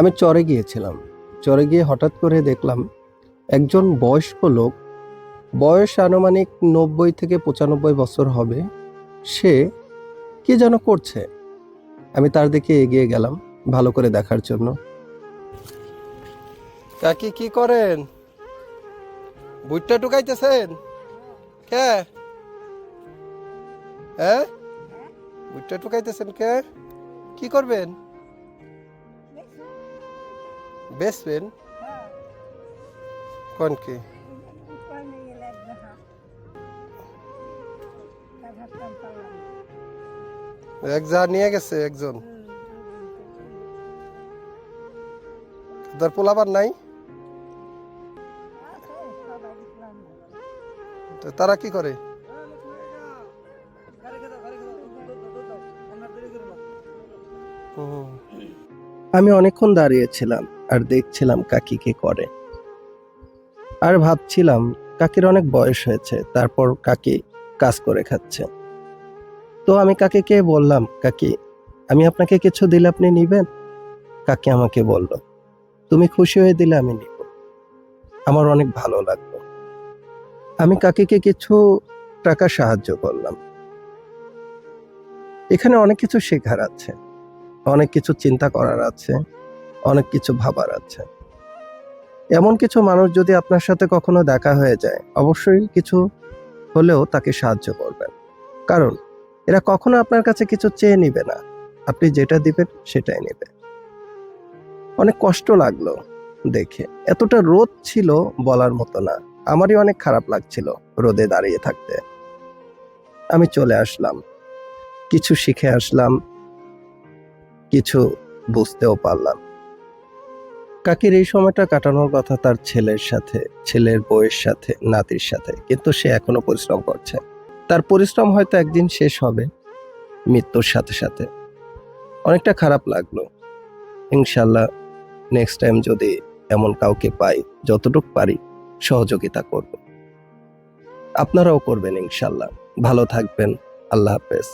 আমি চরে গিয়েছিলাম। চরে গিয়ে হঠাৎ করে দেখলাম একজন বয়স্ক লোক, বয়স আনুমানিক নব্বই থেকে পঁচানব্বই বছর হবে, সে কি যেন করছে। আমি তার দিকে এগিয়ে গেলাম ভালো করে দেখার জন্য। কাকি কি করেন? বুটটা টুকাইতেছেন? কে? হ্যাঁ? বুটটা টুকাইতেছেন কে? কি করবেন? বেচবেন কোন কি? এক যা নিয়ে গেছে একজন। তার পোলাবার নাই? তো তারা কি করে? আমি অনেকক্ষণ দাঁড়িয়েছিলাম। আর দেখছিলাম কাকি কি করে। আর ভাবছিলাম কাকির অনেক বয়স হয়েছে, তারপর কাকি কাজ করে খাচ্ছে। তো আমি কাকিকে বললাম, কাকি, আমি আপনাকে কিছু দিলে আপনি নিবেন? কাকি আমাকে বলল, তুমি খুশি হয়ে দিলে আমি নিব। আমার অনেক ভালো লাগল। আমি কাকিকে কিছু টাকা সাহায্য করলাম। এখানে অনেক কিছু শেখার আছে, অনেক কিছু চিন্তা করার আছে। অনেক কিছু ভাবার আছে। এমন কিছু মানুষ যদি আপনার সাথে কখনো দেখা হয়ে যায়, অবশ্যই কিছু হলেও তাকে সাহায্য করবেন। কারণ, এরা কখনো আপনার কাছে কিছু চেয়ে নিবে না। আপনি যেটা দিবেন, সেটাই নেবে। অনেক কষ্ট লাগল দেখে। এতটা রোদ ছিল বলার মতো না। আমারই অনেক খারাপ লাগছিল রোদে দাঁড়িয়ে থাকতে। আমি চলে আসলাম। কিছু শিখে আসলাম। কিছু বুঝতেও পারলাম। কাকির এই সময়টা কাটানোর কথা তার ছেলের সাথে, ছেলের বউয়ের সাথে, নাতির সাথে, কিন্তু সে এখনও পরিশ্রম করছে। তার পরিশ্রম হয়তো একদিন শেষ হবে, মৃত্যুর সাথে সাথে। অনেকটা খারাপ লাগল। ইনশাল্লাহ নেক্সট টাইম যদি এমন কাউকে পাই, যতটুক পারি, সহযোগিতা করব। আপনারাও করবেন ইনশাল্লাহ ভালো থাকবেন। আল্লাহ হাফেজ।